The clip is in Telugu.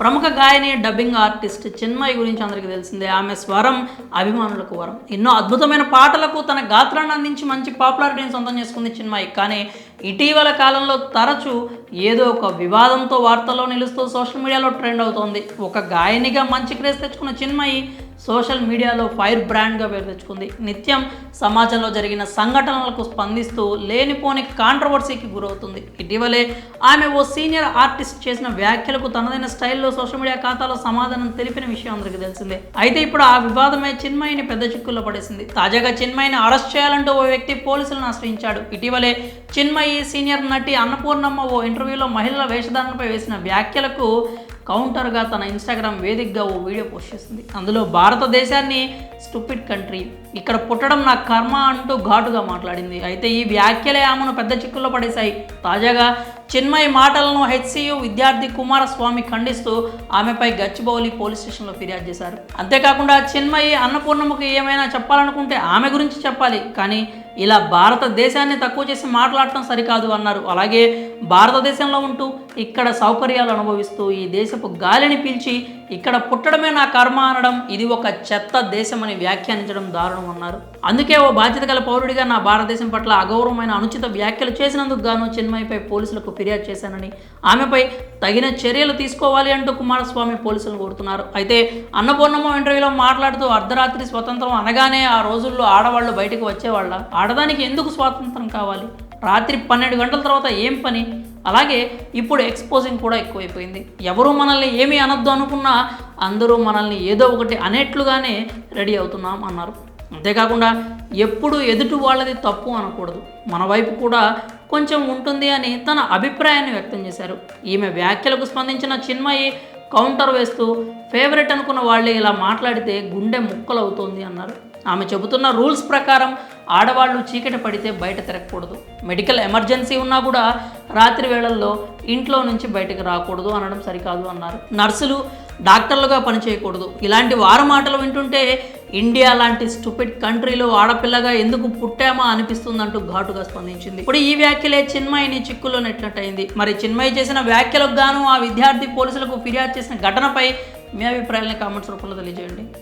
ప్రముఖ గాయని డబ్బింగ్ ఆర్టిస్ట్ చిన్మయి గురించి అందరికీ తెలిసిందే. ఆమె స్వరం అభిమానులకు వరం. ఎన్నో అద్భుతమైన పాటలకు తన గాత్రాన్ని అందించి మంచి పాపులారిటీని సొంతం చేసుకుంది చిన్మయి. కానీ ఇటీవల కాలంలో తరచూ ఏదో ఒక వివాదంతో వార్తల్లో నిలుస్తూ సోషల్ మీడియాలో ట్రెండ్ అవుతోంది. ఒక గాయనిగా మంచి క్రేజ్ తెచ్చుకున్న చిన్మయి సోషల్ మీడియాలో ఫైర్ బ్రాండ్గా పేరు తెచ్చుకుంది. నిత్యం సమాజంలో జరిగిన సంఘటనలకు స్పందిస్తూ లేనిపోని కాంట్రవర్సీకి గురవుతుంది. ఇటీవలే ఆమె ఓ సీనియర్ ఆర్టిస్ట్ చేసిన వ్యాఖ్యలకు తనదైన స్టైల్లో సోషల్ మీడియా ఖాతాలో సమాధానం తెలిపిన విషయం అందరికీ తెలిసిందే. అయితే ఇప్పుడు ఆ వివాదమే చిన్మయిని పెద్ద చిక్కుల్లో పడేసింది. తాజాగా చిన్మయిని అరెస్ట్ చేయాలంటూ ఓ వ్యక్తి పోలీసులను ఆశ్రయించాడు. ఇటీవలే చిన్మయి సీనియర్ నటి అన్నపూర్ణమ్మ ఓ ఇంటర్వ్యూలో మహిళల వేషధారణపై వేసిన వ్యాఖ్యలకు కౌంటర్గా తన ఇన్స్టాగ్రామ్ వేదికగా ఓ వీడియో పోస్ట్ చేసింది. అందులో భారతదేశాన్ని స్టూపిడ్ కంట్రీ ఇక్కడ పుట్టడం నా కర్మ అంటూ ఘాటుగా మాట్లాడింది. అయితే ఈ వ్యాఖ్యలే ఆమెను పెద్ద చిక్కుల్లో పడేశాయి. తాజాగా చిన్మయి మాటలను హెచ్సియు విద్యార్థి కుమారస్వామి ఖండిస్తూ ఆమెపై గచ్చిబౌలి పోలీస్ స్టేషన్లో ఫిర్యాదు చేశారు. అంతేకాకుండా చిన్మయి అన్నపూర్ణమ్మకు ఏమైనా చెప్పాలనుకుంటే ఆమె గురించి చెప్పాలి. కానీ ఇలా భారతదేశాన్ని తక్కువ చేసి మాట్లాడటం సరికాదు అన్నారు. అలాగే భారతదేశంలో ఉంటూ ఇక్కడ సౌకర్యాలు అనుభవిస్తూ ఈ దేశపు గాలిని పీల్చి ఇక్కడ పుట్టడమే నా కర్మ అనడం ఇది ఒక చెత్త దేశమని వ్యాఖ్యానించడం దారుణం అన్నారు. అందుకే ఓ బాధ్యత గల పౌరుడిగా నా భారతదేశం పట్ల అగౌరవమైన అనుచిత వ్యాఖ్యలు చేసినందుకు గాను చిన్మయిపై పోలీసులకు ఫిర్యాదు చేశానని. ఆమెపై తగిన చర్యలు తీసుకోవాలి అంటూ కుమారస్వామి పోలీసులను కోరుతున్నారు. అయితే అన్నపూర్ణమ్మ ఇంటర్వ్యూలో మాట్లాడుతూ అర్ధరాత్రి స్వతంత్రం అనగానే ఆ రోజుల్లో ఆడవాళ్ళు బయటకు వచ్చేవాళ్ళ. ఆడదానికి ఎందుకు స్వాతంత్రం కావాలి? రాత్రి పన్నెండు గంటల తర్వాత ఏం పని? అలాగే ఇప్పుడు ఎక్స్పోజింగ్ కూడా ఎక్కువైపోయింది. ఎవరు మనల్ని ఏమీ అనొద్దు అనుకున్నా అందరూ మనల్ని ఏదో ఒకటి అనేట్లుగానే రెడీ అవుతున్నాం అన్నారు. అంతేకాకుండా ఎప్పుడు ఎదుటి వాళ్ళది తప్పు అనకూడదు. మన వైపు కూడా కొంచెం ఉంటుంది అని తన అభిప్రాయాన్ని వ్యక్తం చేశారు. ఈమె వ్యాఖ్యలకు స్పందించిన చిన్మయి కౌంటర్ వేస్తూ ఫేవరెట్ అనుకున్న వాళ్ళే ఇలా మాట్లాడితే గుండె ముక్కలవుతోంది అన్నారు. ఆమె చెబుతున్న రూల్స్ ప్రకారం ఆడవాళ్ళు చీకటి పడితే బయట తిరగకూడదు. మెడికల్ ఎమర్జెన్సీ ఉన్నా కూడా రాత్రి వేళల్లో ఇంట్లో నుంచి బయటకు రాకూడదు అనడం సరికాదు అన్నారు. నర్సులు డాక్టర్లుగా పనిచేయకూడదు. ఇలాంటి వారు మాటలు వింటుంటే ఇండియా లాంటి స్టూపిడ్ కంట్రీలో ఆడపిల్లగా ఎందుకు పుట్టామా అనిపిస్తుందంటూ ఘాటుగా స్పందించింది. ఇప్పుడు ఈ వ్యాఖ్యలే చిన్మయిని చిక్కులో నెట్టినట్టయింది. మరి చిన్మయి చేసిన వ్యాఖ్యలకు గాను ఆ విద్యార్థి పోలీసులకు ఫిర్యాదు చేసిన ఘటనపై మీ అభిప్రాయాలని కామెంట్స్ రూపంలో తెలియజేయండి.